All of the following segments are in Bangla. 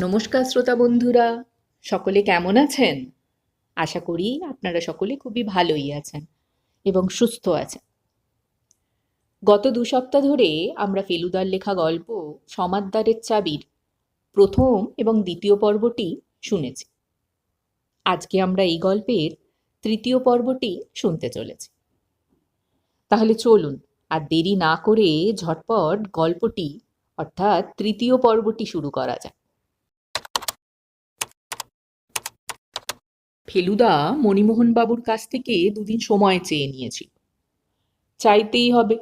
নমস্কার শ্রোতা বন্ধুরা, সকলে কেমন আছেন? আশা করি আপনারা সকলে খুবই ভালোই আছেন এবং সুস্থ আছেন। গত দু সপ্তাহ ধরে আমরা ফেলুদার লেখা গল্প সমাদদারের চাবির প্রথম এবং দ্বিতীয় পর্বটি শুনেছি। আজকে আমরা এই গল্পের তৃতীয় পর্বটি শুনতে চলেছি। তাহলে চলুন আর দেরি না করে ঝটপট গল্পটি অর্থাৎ তৃতীয় পর্বটি শুরু করা যাক। ফেলুদা মণিমোহন বাবুর কাছ থেকে দুদিন সময় চেয়ে নিয়েছিল। চাইতেই হবে।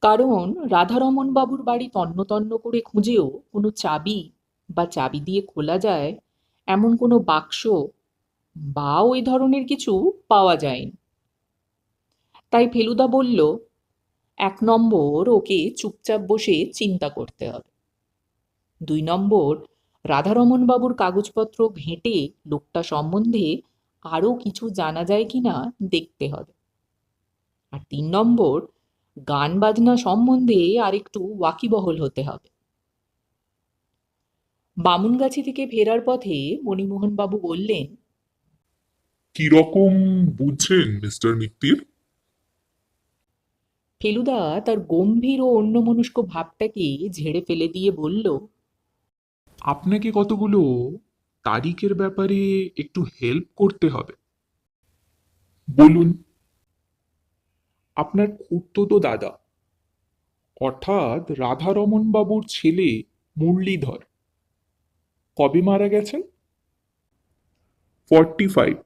কারণ রাধারমন বাবুর বাড়ি তন্ন তন্ন করে খুঁজেও কোনো চাবি বা চাবি দিয়ে খোলা যায়, এমন কোনো বাক্স বা ওই ধরনের কিছু পাওয়া যায়নি। তাই ফেলুদা বলল, এক নম্বর ওকে চুপচাপ বসে চিন্তা করতে হবে। দুই নম্বর রাধারমন বাবুর কাগজপত্র ঘেঁটে লোকটা সম্বন্ধে আরও কিছু জানা যায় কিনা দেখতে হবে। আর তিন নম্বর গান বাজনা সম্বন্ধে আরেকটু ওয়াকিবহল হতে হবে। বামুনগাছি থেকে ফেরার পথে মণিমোহন বাবু বললেন কীরকম বুঝছেন মিস্টার মিত্তির? ফেলুদা তার গম্ভীর ও অন্যমনস্ক ভাবটাকে ঝেড়ে ফেলে দিয়ে বলল আপনাকে কতগুলো তারিখের ব্যাপারে একটু হেল্প করতে হবে? বলুন। আপনার খুড়তো দাদা, অর্থাৎ রাধারমন বাবুর ছেলে মুরলীধর, কবে মারা গেছেন? ফর্টি ফাইভ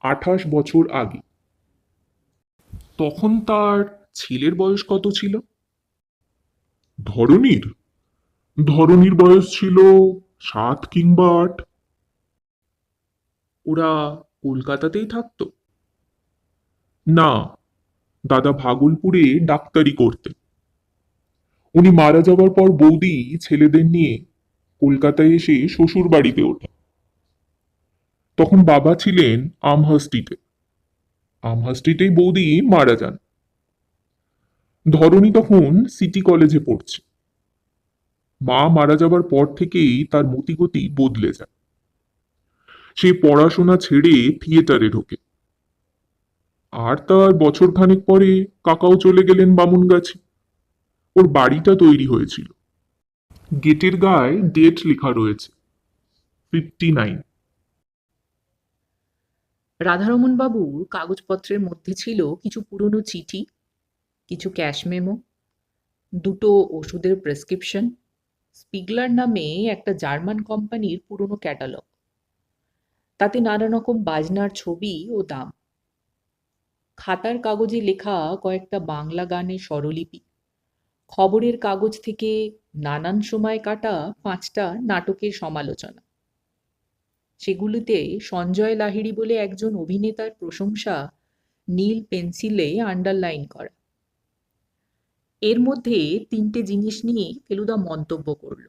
আঠাশ বছর আগে। তখন তার ছেলের বয়স কত ছিল? ধরনীর ধরনীর বয়স ছিল সাত কিংবা আট। ওরা কলকাতাতেই থাকতো। না, দাদা ভাগলপুরে ডাক্তারি করতেন। উনি মারা যাবার পর বৌদি ছেলেদের নিয়ে কলকাতায় এসে শ্বশুর বাড়িতে ওঠে তখন বাবা ছিলেন আমহাস্টিতে আমহাস্টিতেই বৌদি মারা যান। ধরনী তখন সিটি কলেজে পড়ছে। মা মারা যাবার পর থেকেই তার মতিগতি বদলে যায়। সে পড়াশোনা ছেড়ে থিয়েটারে ঢোকে। আর তার বছর খানেক পরে কাকাও চলে গেলেন বামুন গাছে। ওর বাড়িটা তৈরি হয়েছিল। গেটের গায়ে ডেট লেখা রয়েছে, ফিফটি নাইন। রাধারমন বাবুর কাগজপত্রের মধ্যে ছিল কিছু পুরনো চিঠি, কিছু ক্যাশ মেমো, দুটো ওষুধের প্রেসক্রিপশন স্পিগলার নামে একটা জার্মান কোম্পানির পুরনো ক্যাটালগ তাতে নানা রকম বাজনার ছবি ও দাম। খাতার কাগজে লেখা কয়েকটা বাংলা গানের স্বরলিপি। খবরের কাগজ থেকে নানান সময় কাটা পাঁচটা নাটকের সমালোচনা। সেগুলিতে সঞ্জয় লাহিড়ী বলে একজন অভিনেতার প্রশংসা নীল পেন্সিলে আন্ডারলাইন করা। এর মধ্যে তিনটে জিনিস নিয়ে ফেলুদা মন্তব্য করল।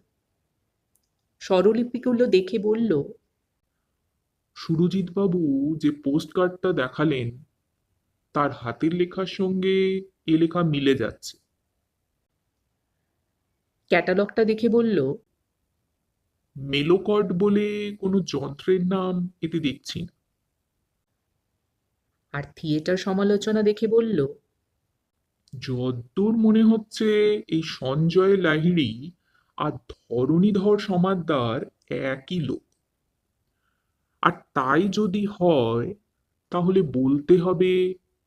স্বরলিপিগুলো দেখে বলল সুরজিৎ বাবু যে পোস্ট কার্ডটা দেখালেন তার হাতের লেখার সঙ্গে এ লেখা মিলে যাচ্ছে। ক্যাটালগটা দেখে বলল মেলোকর্ড বলে কোনো যন্ত্রের নাম এতে দেখছি না। আর থিয়েটার সমালোচনা দেখে বলল যদ্দূর মনে হচ্ছে এই সঞ্জয় লাহিড়ী আর ধরণীধর সমাদ্দার একই লোক। আর তাই যদি হয়, তাহলে বলতে হবে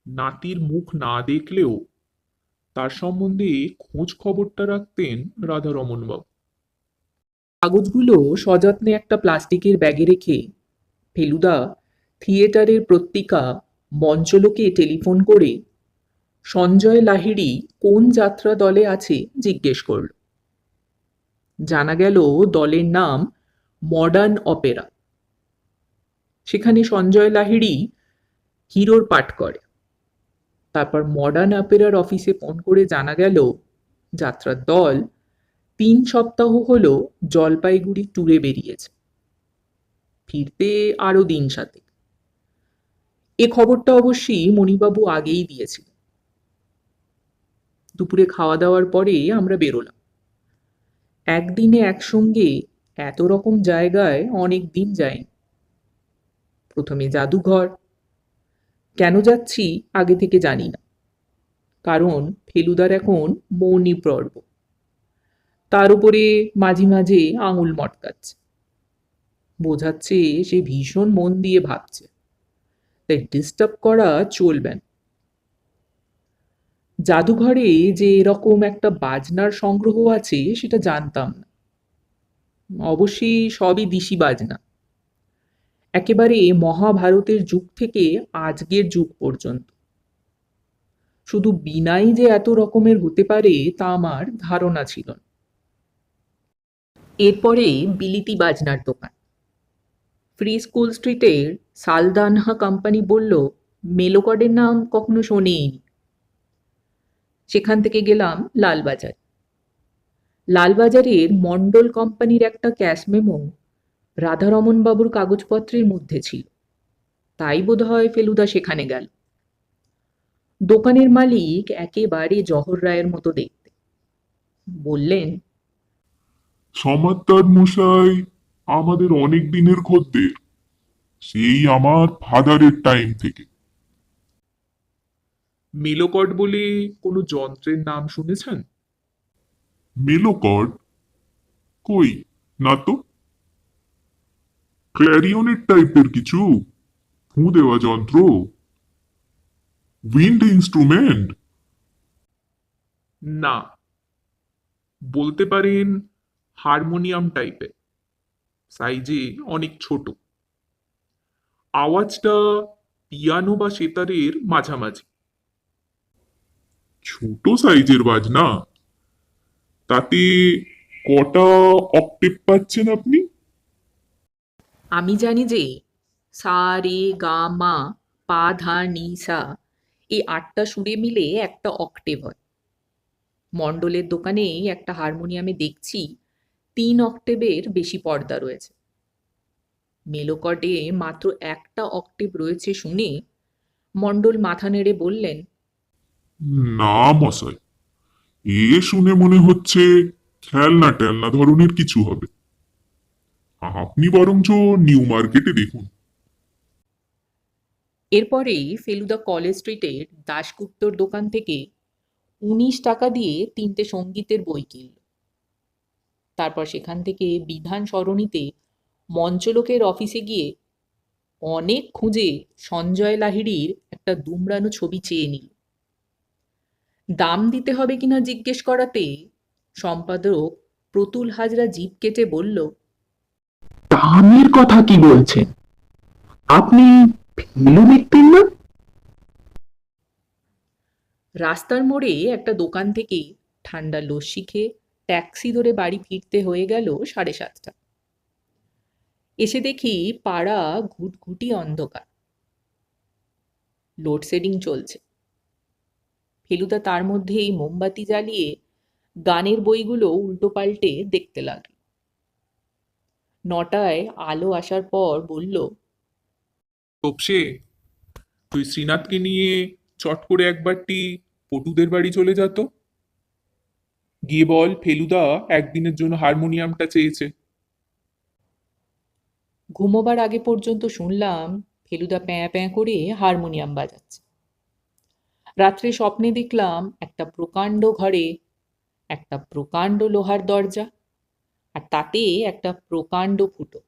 নাতির মুখ না দেখলেও তার সম্বন্ধে খোঁজ খবরটা রাখতেন রাধারমন বাবু কাগজগুলো সযত্নে একটা প্লাস্টিকের ব্যাগে রেখে ফেলুদা থিয়েটারের প্রত্রিকা মঞ্চলোকে টেলিফোন করে সঞ্জয় লাহিড়ি কোন যাত্রা দলে আছে জিজ্ঞেস করল। জানা গেল দলের নাম মডার্ন অপেরা। সেখানে সঞ্জয় লাহিড়ি হিরোর পাঠ করে। তারপর মডার্ন অপেরার অফিসে ফোন করে জানা গেল যাত্রার দল তিন সপ্তাহ হল জলপাইগুড়ি ট্যুরে বেরিয়েছে। ফিরতে আরও দিন সাথে এ খবরটা অবশ্যই মণিবাবু আগেই দিয়েছিল দুপুরে খাওয়া দাওয়ার পরে আমরা বেরোলাম। একদিনে একসঙ্গে এত রকম জায়গায় অনেক দিন যায়নি। প্রথমে জাদুঘর। কেন যাচ্ছি আগে থেকে জানি না। কারণ ফেলুদার এখন মৌনি পর্ব। তার উপরে মাঝে মাঝে আঙুল মটকাচ্ছে। বোঝাচ্ছে সে ভীষণ মন দিয়ে ভাবছে। তাই ডিস্টার্ব করা চলবে না। জাদুঘরে যে এরকম একটা বাজনার সংগ্রহ আছে, সেটা জানতাম না। অবশ্যই সবই দিশি বাজনা। একেবারে মহাভারতের যুগ থেকে আজকের যুগ পর্যন্ত। শুধু বিনাই যে এত রকমের হতে পারে, তা আমার ধারণা ছিল না। এরপরে বিলিতি বাজনার দোকান। ফ্রি স্কুল স্ট্রিটের সালদানহা কোম্পানি বলল মেলোকডের নাম কখনো শোনেইনি। সেখান থেকে গেলাম লালবাজার। লালবাজারের মন্ডল কোম্পানির একটা ক্যাশ মেমো রাধারমন বাবুর কাগজপত্রের মধ্যে ছিল। তাই বোধহয় ফেলুদা সেখানে গেল। দোকানের মালিক একেবারে জহর রায়ের মতো দেখতে। বললেন সমাদ্দার মশাই, আমাদের অনেক দিনের খদ্দের। সেই আমার ফাদারের টাইম থেকে। মেলোকট বলে কোনো যন্ত্রের নাম শুনেছেন? মেলোকট কই? না তো। ক্ল্যারিওনেট টাইপের কিছু? ফু দেওয়া যন্ত্র? Wind instrument? না। বলতে পারেন হারমোনিয়াম টাইপের সাইজে অনেক ছোট। আওয়াজটা পিয়ানো বা সেতারের মাঝামাঝি। ছোট সাইজের বাজনা? তাতে কটা অক্টেভ পাচ্ছেন আপনি? আমি জানি যে সা, রে, গা, মা, পা, ধা, নি, সা, এই আটটা সুরে মিলে একটা অক্টেভ হয়। মণ্ডলের দোকানে একটা হারমোনিয়ামে দেখছি, তিন অক্টেভের বেশি পর্দা রয়েছে। মেলোকটে মাত্র একটা অক্টেভ রয়েছে শুনে মণ্ডল মাথা নেড়ে বললেন না, মশাই। এ শুনে মনে হচ্ছে খেলনা টেলনা ধরনের কিছু হবে। আপনি বরঞ্চ নিউ মার্কেটে দেখুন। এরপরেই ফেলুদা কলেজ স্ট্রিটের দাশগুপ্তর দোকান থেকে উনিশ টাকা দিয়ে তিনটে সঙ্গীতের বই কিনল। তারপর সেখান থেকে বিধান সরণিতে মঞ্চলোকের অফিসে গিয়ে অনেক খুঁজে সঞ্জয় লাহিড়ির একটা দুমড়ানো ছবি চেয়ে নিল। দাম দিতে হবে কিনা জিজ্ঞেস করাতে সম্পাদক প্রতুল হাজরা জিভ কেটে বলল দামের কথা কি বলছেন আপনি ফিল্ম দেখতেন না? রাস্তার মোড়ে একটা দোকান থেকে ঠান্ডা লস্যি খেয়ে ট্যাক্সি ধরে বাড়ি ফিরতে হয়ে গেল সাড়ে সাতটা। এসে দেখি পাড়া ঘুটঘুটি অন্ধকার। লোডশেডিং চলছে। ফেলুদা তার মধ্যেই মোমবাতি জ্বালিয়ে গানের বইগুলো উল্টো পাল্টে দেখতে লাগল। নটায় আলো আসার পর বলল তপসে তুই শ্রীনাথকে নিয়ে চট করে একবারটি পটুদের বাড়ি চলে যেত গিয়ে বল ফেলুদা একদিনের জন্য হারমোনিয়ামটা চেয়েছে। ঘুমোবার আগে পর্যন্ত শুনলাম ফেলুদা প্যাঁ প্যাঁ করে হারমোনিয়াম বাজাচ্ছে। রাত্রে স্বপ্নে দেখলাম একটা প্রকাণ্ড ঘরে একটা প্রকাণ্ড লোহার দরজা আর তাতে একটা প্রকাণ্ড ফুটো।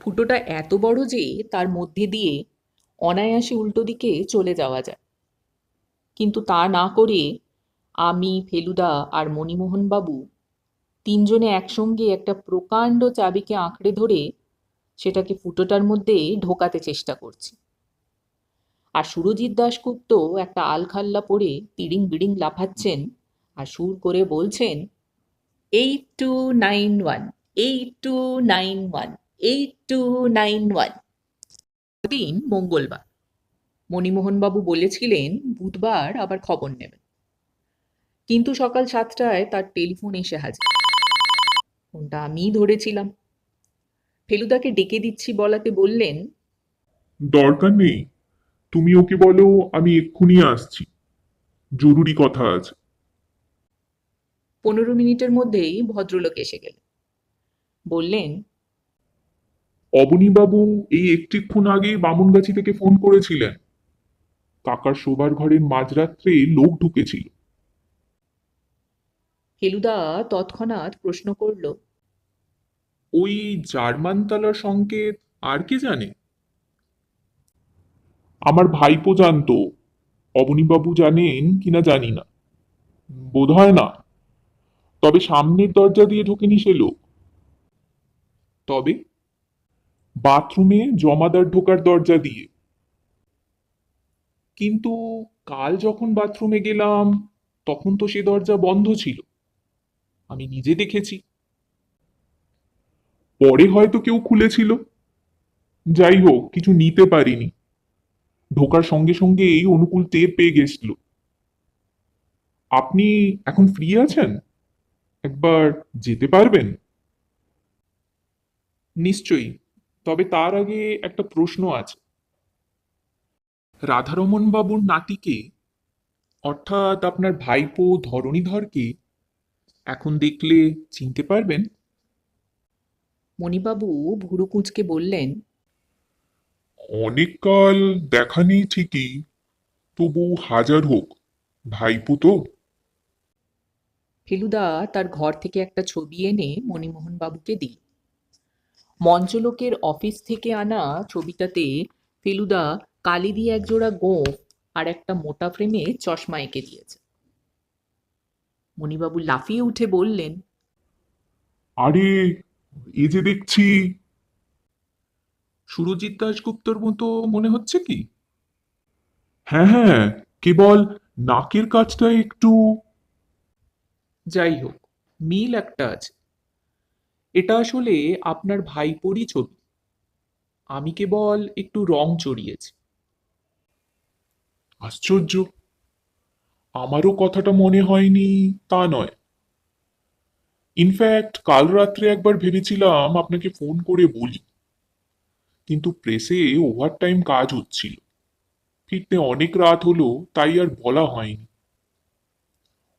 ফুটোটা এত বড় যে তার মধ্যে দিয়ে অনায়াসে উল্টো দিকে চলে যাওয়া যায়। কিন্তু তা না করে আমি, ফেলুদা আর মণিমোহন বাবু তিনজনে একসঙ্গে একটা প্রকাণ্ড চাবিকে আঁকড়ে ধরে সেটাকে ফুটোটার মধ্যে ঢোকাতে চেষ্টা করছি। আর সুরজিৎ দাশগুপ্ত একটা আলখাল্লা পরে তিড়িং বিড়িং লাফাচ্ছেন আর সুর করে বলছেন, eight two nine one, eight two nine one, eight two nine one. দিন মঙ্গলবার। মণিমোহনবাবু বলেছিলেন, বুধবার আবার খবর নেবেন। কিন্তু সকাল সাতটায় তার টেলিফোন এসে হাজির। ফোনটা আমিই ধরেছিলাম। ফেলুদাকে ডেকে দিচ্ছি বলাতে বললেন, দরকার নেই। তুমি ওকে বলো আমি এক্ষুনি আসছি। জরুরি কথা আছে। পনেরো মিনিটের মধ্যেই ভদ্রলোক এসে গেলেন। বললেন অবনীবাবু এই একটিক্ষণ আগে বামুনগাছি থেকে ফোন করেছিলেন। কাকার শোবার ঘরের মাঝরাত্রে লোক ঢুকেছিল। ফেলুদা তৎক্ষণাৎ প্রশ্ন করল ওই জার্মানতলার সংকেত আর কে জানে? আমার ভাইপো জানতো। অবনীবাবু জানেন কিনা জানি না। বোধ হয় না। তবে সামনের দরজা দিয়ে ঢোকেনি সে লোক। তবে বাথরুমে জমাদার ঢোকার দরজা দিয়ে। কিন্তু কাল যখন বাথরুমে গেলাম, তখন তো সে দরজা বন্ধ ছিল। আমি নিজে দেখেছি। পরে হয়তো কেউ খুলেছিল। যাই হোক, কিছু নিতে পারিনি। ঢোকার সঙ্গে সঙ্গেই অনুকূল টের পেয়ে গেছিল। আপনি এখন ফ্রি আছেন? একবার যেতে পারবেন? নিশ্চয়ই, তবে তার আগে একটা প্রশ্ন আছে। রাধারমন বাবুর নাতিকে, অর্থাৎ আপনার ভাইপো ধরণীধরকে, এখন দেখলে চিনতে পারবেন? মণিবাবু ভুরু কুঁচকে বললেন অনেককাল দেখা নেই ঠিকই তবু হাজার হোক ভাইপো তো। ফেলুদা তার ঘর থেকে একটা ছবি এনে মণিমোহন বাবুকে দিল। মঞ্চলোকের অফিস থেকে আনা ছবিটাতে ফেলুদা কালি দিয়ে একজোড়া গোঁফ আর একটা মোটা ফ্রেমে চশমা এঁকে দিয়েছে। মণিবাবু লাফিয়ে উঠে বললেন আরে এ যে দেখছি সুরজিৎ দাশগুপ্তর মতো মনে হচ্ছে কি? হ্যাঁ হ্যাঁ কেবল নাকের কাজটা একটু যাই হোক মিল একটা আছে। এটা আসলে আপনার ভাইপোরই ছবি। আমি কেবল একটু রং চড়িয়েছি। আশ্চর্য! আমারও কথাটা মনে হয়নি তা নয়। ইনফ্যাক্ট কাল রাত্রে একবার ভেবেছিলাম আপনাকে ফোন করে বলি। কিন্তু প্রেসে ওভারটাইম কাজ হচ্ছিল। ফিরতে অনেক রাত হলো, তাই আর বলা হয়নি।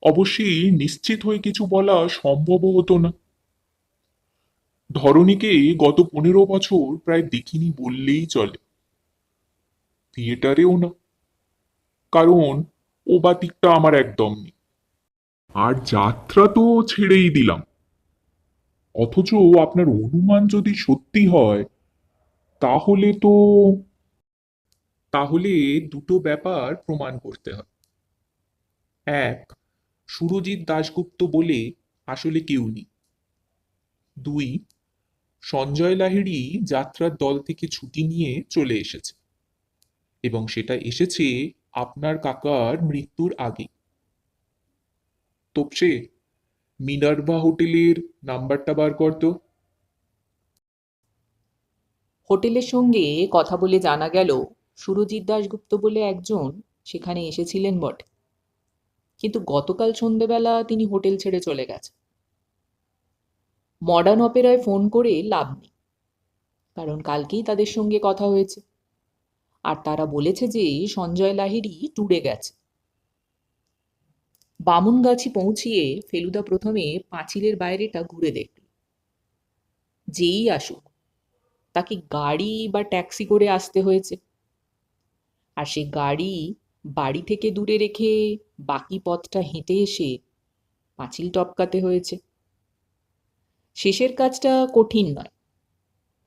অবশ্যই নিশ্চিত হয়ে কিছু বলা সম্ভবও হতো না। ধরণীকে গত পনেরো বছর প্রায় দেখিনি বললেই চলে। থিয়েটারেও না। কারণ ও বাতিকটা আমার একদম নেই। আর যাত্রা তো ছেড়েই দিলাম। অথচ আপনার অনুমান যদি সত্যি হয় তাহলে তো, তাহলে দুটো ব্যাপার প্রমাণ করতে হয় এক, সুরজিৎ দাশগুপ্ত বলে আসলে কেউ নেই। দুই, সঞ্জয় লাহিড়ি যাত্রার দল থেকে ছুটি নিয়ে চলে এসেছে এবং সেটা এসেছে আপনার কাকার মৃত্যুর আগে তোপসে মিনার্ভা হোটেলের নাম্বারটা বার কর তো। হোটেলের সঙ্গে কথা বলে জানা গেল, সুরজিৎ দাশগুপ্ত বলে একজন সেখানে এসেছিলেন বটে। কিন্তু গতকাল সন্ধেবেলা তিনি হোটেল ছেড়ে চলে গেছে মডার্ন অপেরায় ফোন করে লাভ নেই, কারণ কালকেই তাদের সঙ্গে কথা হয়েছে। আর তারা বলেছে যে সঞ্জয় লাহিড়ী ট্যুরে গেছে। বামুনগাছি পৌঁছিয়ে ফেলুদা প্রথমে পাঁচিলের বাইরেটা ঘুরে দেখল। যেই আসুক তাকে গাড়ি বা ট্যাক্সি করে আসতে হয়েছে। আর সে গাড়ি বাড়ি থেকে দূরে রেখে বাকি পথটা হেঁটে এসে পাঁচিল টপকাতে হয়েছে। শেষের কাজটা কঠিন নয়,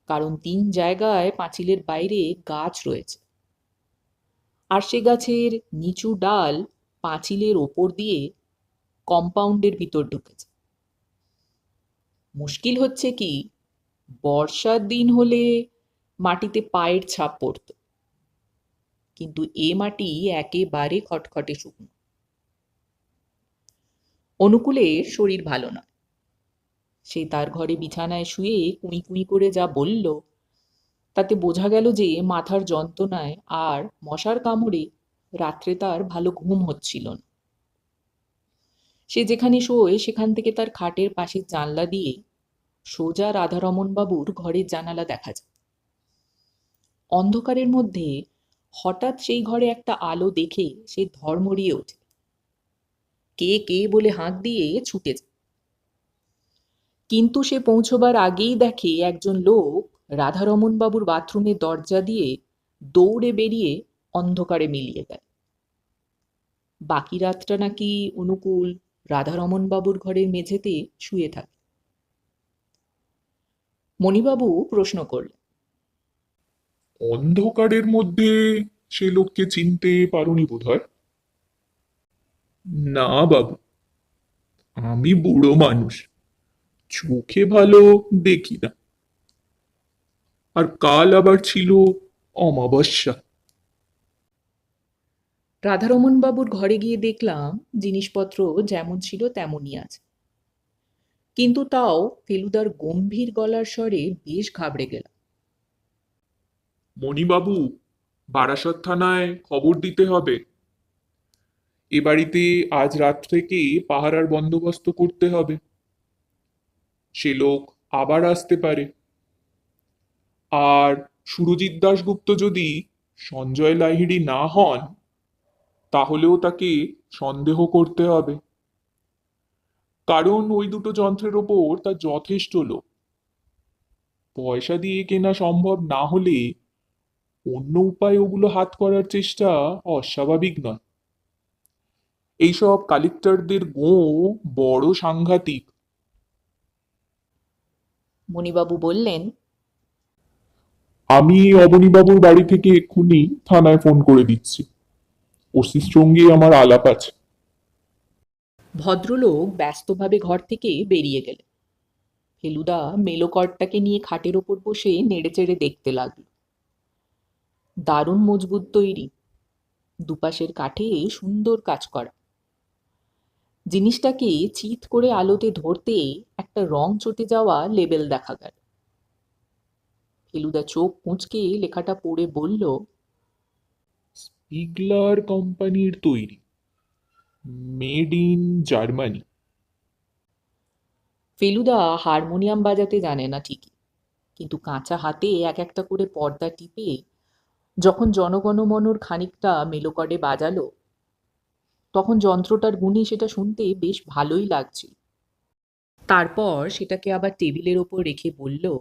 কারণ তিন জায়গায় পাঁচিলের বাইরে গাছ রয়েছে। আর সে গাছের নিচু ডাল পাঁচিলের ওপর দিয়ে কম্পাউন্ডের ভিতর ঢুকেছে। মুশকিল হচ্ছে কি বর্ষার দিন হলে মাটিতে পায়ের ছাপ পড়ত। কিন্তু এ মাটি একেবারে খটখটে শুকনো। অনুকূলের শরীর ভালো নয়। সে তার ঘরে বিছানায় শুয়ে কুঁই কুঁই করে যা বলল, তাতে বোঝা গেল যে মাথার যন্ত্রণায় আর মশার কামড়ে রাত্রে তার ভালো ঘুম হচ্ছিল না। সে যেখানে শোয় সেখান থেকে তার খাটের পাশের জানলা দিয়ে সোজা রাধারমন বাবুর ঘরের জানালা দেখা যায়। অন্ধকারের মধ্যে হঠাৎ সেই ঘরে একটা আলো দেখে সে ধর্মড়িয়ে ওঠে। কে কে বলে হাঁক দিয়ে ছুটে যায়। কিন্তু সে পৌঁছবার আগেই দেখে একজন লোক রাধারমণ বাবুর বাথরুমের দরজা দিয়ে দৌড়ে বেরিয়ে অন্ধকারে মিলিয়ে দেয় বাকি রাতটা নাকি অনুকূল রাধারমণ বাবুর ঘরের মেঝেতে শুয়ে থাকে। মণিবাবু প্রশ্ন করলেন। অন্ধকারের মধ্যে সে লোককে চিনতে পারোনি বোধহয়? না বাবু আমি বুড়ো মানুষ চোখে ভালো দেখি না। আর কাল আবার ছিল অমাবস্যা। রাধারমণ বাবুর ঘরে গিয়ে দেখলাম জিনিসপত্র যেমন ছিল তেমনই আছে। কিন্তু তাও ফেলুদার গম্ভীর গলার স্বরে বেশ ঘাবড়ে গেলাম। মণিবাবু, বারাসত থানায় খবর দিতে হবে। এ বাড়িতে আজ রাত থেকে পাহারার বন্দোবস্ত করতে হবে। সে লোক আবার আসতে পারে। আর সুরজিৎ দাশগুপ্ত যদি সঞ্জয় লাহিড়ি না হন, তাহলেও তাকে সন্দেহ করতে হবে। কারণ ওই দুটো যন্ত্রের ওপর তার যথেষ্ট লোক পয়সা দিয়ে কেনা সম্ভব না হলে অন্য উপায়ে ওগুলো হাত করার চেষ্টা অস্বাভাবিক নয়। এইসব কালেক্টরদের গো বড় সাংঘাতিক। মণিবাবু বললেন আমি অবনীবাবুর বাড়ি থেকে এক্ষুনি থানায় ফোন করে দিচ্ছি। ওসির সঙ্গে আমার আলাপ আছে। ভদ্রলোক ব্যস্তভাবে ঘর থেকে বেরিয়ে গেলেন। ফেলুদা মেলোকরটাকে নিয়ে খাটের ওপর বসে নেড়েচেড়ে দেখতে লাগল। দারুণ মজবুত তৈরি, দুপাশের কাঠে সুন্দর কাজ করা। জিনিসটাকে চিত করে আলোতে ধরতে একটা রং চটে যাওয়া লেবেল দেখা গেল। ফেলুদা চোখ কুঁচকে লেখাটা পড়ে বলল, স্পিগলার কোম্পানির তৈরি। Made in Germany Feluda harmonium বাজাতে জানে না ঠিকই। কিন্তু কাঁচা হাতে এক একটা করে পর্দা টিপে যখন জনগণমনর খানিকটা মেলোকর্ডে বাজালো তখন যন্ত্রটার গুণে সেটা শুনতে বেশ ভালোই লাগছিল তারপর সেটাকে আবার টেবিলের ওপর রেখে বলল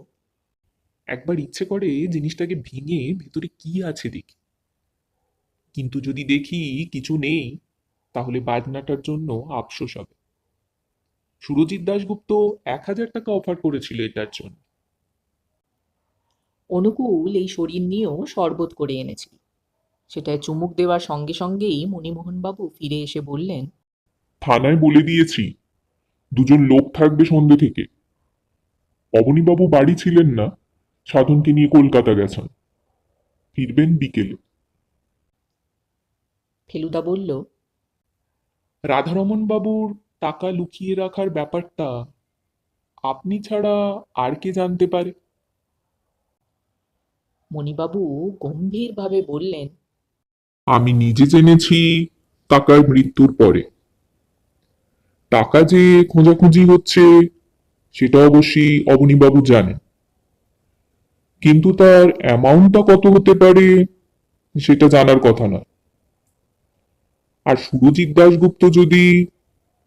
একবার ইচ্ছে করে জিনিসটাকে ভেঙে ভেতরে কি আছে দেখি। কিন্তু যদি দেখি কিছু নেই তাহলে বাজনাটার জন্য আফসোস হবে। সুরজিৎ দাশগুপ্ত এক হাজার টাকা অফার করেছিল এটার জন্য। অনুকূল এই শরীর নিয়েও শরবত করে এনেছিল সেটায় চুমুক দেওয়ার সঙ্গে সঙ্গেই মণিমোহনবাবু ফিরে এসে বললেন থানায় বলে দিয়েছি দুজন লোক থাকবে সন্ধে থেকে। অবনীবাবু বাড়ি ছিলেন না সাধনকে নিয়ে কলকাতা গেছেন। ফিরবেন বিকেলে। ফেলুদা বলল রাধারমণ বাবুর টাকা লুকিয়ে রাখার ব্যাপারটা আপনি ছাড়া আর কে জানতে পারে? মণিবাবু গম্ভীরভাবে বললেন আমি নিজে জেনেছি কাকার মৃত্যুর পরে। টাকা যে খোঁজাখুঁজি হচ্ছে সেটা অবশ্যই অবনীবাবু জানেন। কিন্তু তার অ্যামাউন্টটা কত হতে পারে সেটা জানার কথা নয়। আর সুরজিৎ দাশগুপ্ত যদি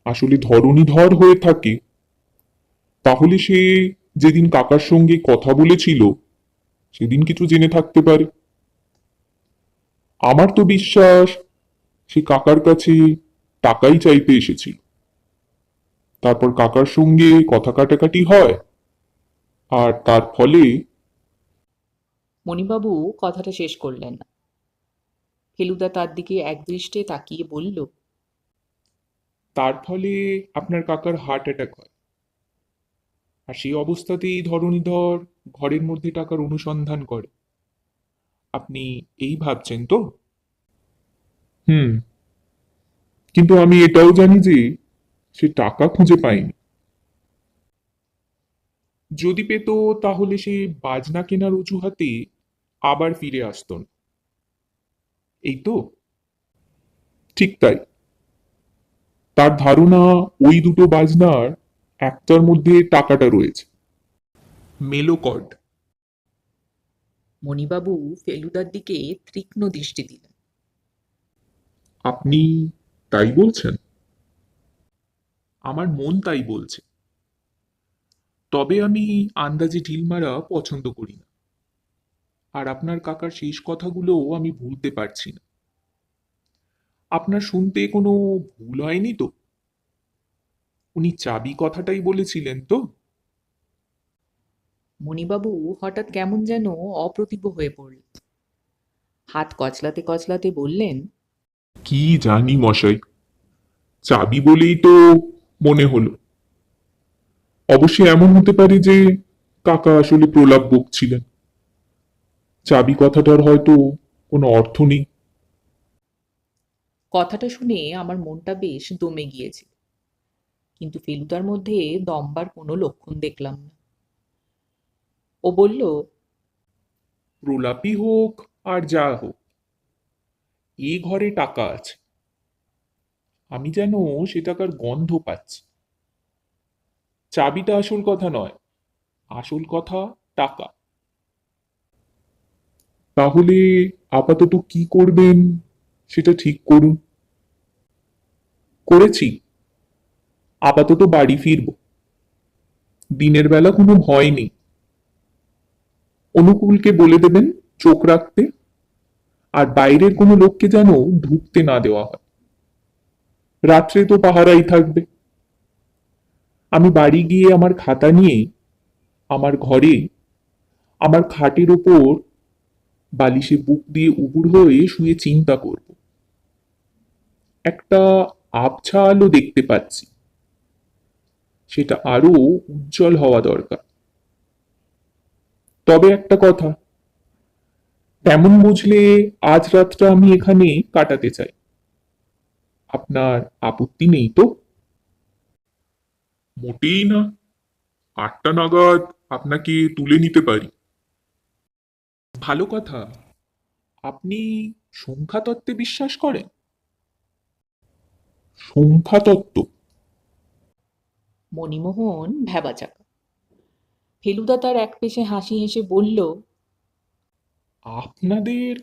আসলে ধরণীধর হয়ে থাকে, তাহলে সে যেদিন কাকার সঙ্গে কথা বলেছিল, সেদিন কিছু জেনে থাকতে পারে। আমার তো বিশ্বাস সে কাকার কাছে টাকাই চাইতে এসেছিল। তারপর কাকার সঙ্গে কথা কাটাকাটি হয়, আর তার ফলে মণিবাবু কথাটা শেষ করলেন না। ফেলুদা তার দিকে একদৃষ্টে তাকিয়ে বলল, তার ফলে আপনার কাকার হার্ট অ্যাটাক হয়। আর সেই অবস্থাতেই ধরণীধর ঘরের মধ্যে টাকার অনুসন্ধান করে। আপনি এই ভাবছেন তো? হুম। কিন্তু আমি এটাও জানি যে সে টাকা খুঁজে পায়নি। যদি পেত তাহলে সে বাজনা কেনার অজুহাতে আবার ফিরে আসতো না। এই তো। ঠিক তাই। তার ধারণা ওই দুটো বাজনার একটার মধ্যে টাকাটা রয়েছে। মেলোকর্ড। মণিবাবু ফেলুদার দিকে তীক্ষ্ণ দৃষ্টি দিলেন। আপনি তাই বলছেন? আমার মন তাই বলছে। তবে আমি আন্দাজে ঢিল মারা পছন্দ করি না। আর আপনার কাকার শেষ কথাগুলো আমি ভুলতে পারছি না। আপনার শুনতে কোনো ভুল হয়নি তো? উনি চাবি কথাটাই বলেছিলেন তো? মণিবাবু হঠাৎ কেমন যেন অপ্রতিভ হয়ে পড়লেন হাত কচলাতে কচলাতে বললেন কি জানি মশাই চাবি বলেই তো মনে হলো। অবশ্যই এমন হতে পারে যে কাকা আসলে প্রলাপ বকছিলেন চাবি কথাটার হয়তো কোনো অর্থ নেই। কথাটা শুনে আমার মনটা বেশ দমে গিয়েছিল কিন্তু ফেলুদার মধ্যে দমবার কোনো লক্ষণ দেখলাম না। ও বলল প্রলাপই হোক আর যা হোক এ ঘরে টাকা আছে। আমি যেন সে টাকার গন্ধ পাচ্ছি। চাবিটা আসল কথা নয় আসল কথা টাকা। তাহলে আপাতত কি করবেন? সেটা ঠিক করুন। করেছি। আপাতত বাড়ি ফিরব। দিনের বেলা কোনো ভয় নেই। অনুকূলকে বলে দেবেন চোখ রাখতে। আর বাইরের কোনো লোককে যেন ঢুকতে না দেওয়া হয়। রাত্রে তো পাহারাই থাকবে। আমি বাড়ি গিয়ে আমার খাতা নিয়ে আমার ঘরে, আমার খাটের ওপর বালিশে বুক দিয়ে উপুর হয়ে শুয়ে চিন্তা করব। একটা আবছা আলো দেখতে পাচ্ছি। সেটা আরও উজ্জ্বল হওয়া দরকার। তবে একটা কথা, তেমন বুঝলে আজ রাতটা আমি এখানে কাটাতে চাই। আপনার আপত্তি নেই তো? মোটেই না। আটটা নাগাদ আপনাকে তুলে নিতে পারি। ভালো কথা। আপনি সংখ্যা তত্ত্বে বিশ্বাস করেন? সংখ্যা তত্ত্ব মণিমোহন ভ্যাবাচাকা। ফেলুদা তার এক পেশে হাসি হেসে বলল আপনাদের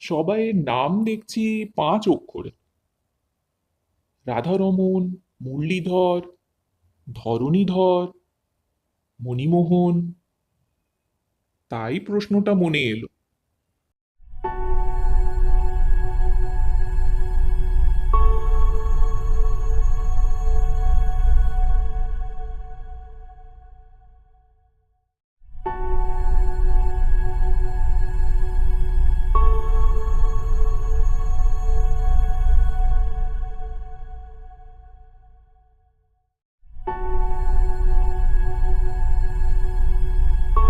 সবাইয়ের নাম দেখছি পাঁচ অক্ষরে। রাধারমন মুরলীধর ধরণীধর মণিমোহন তাই প্রশ্নটা মনে এলো।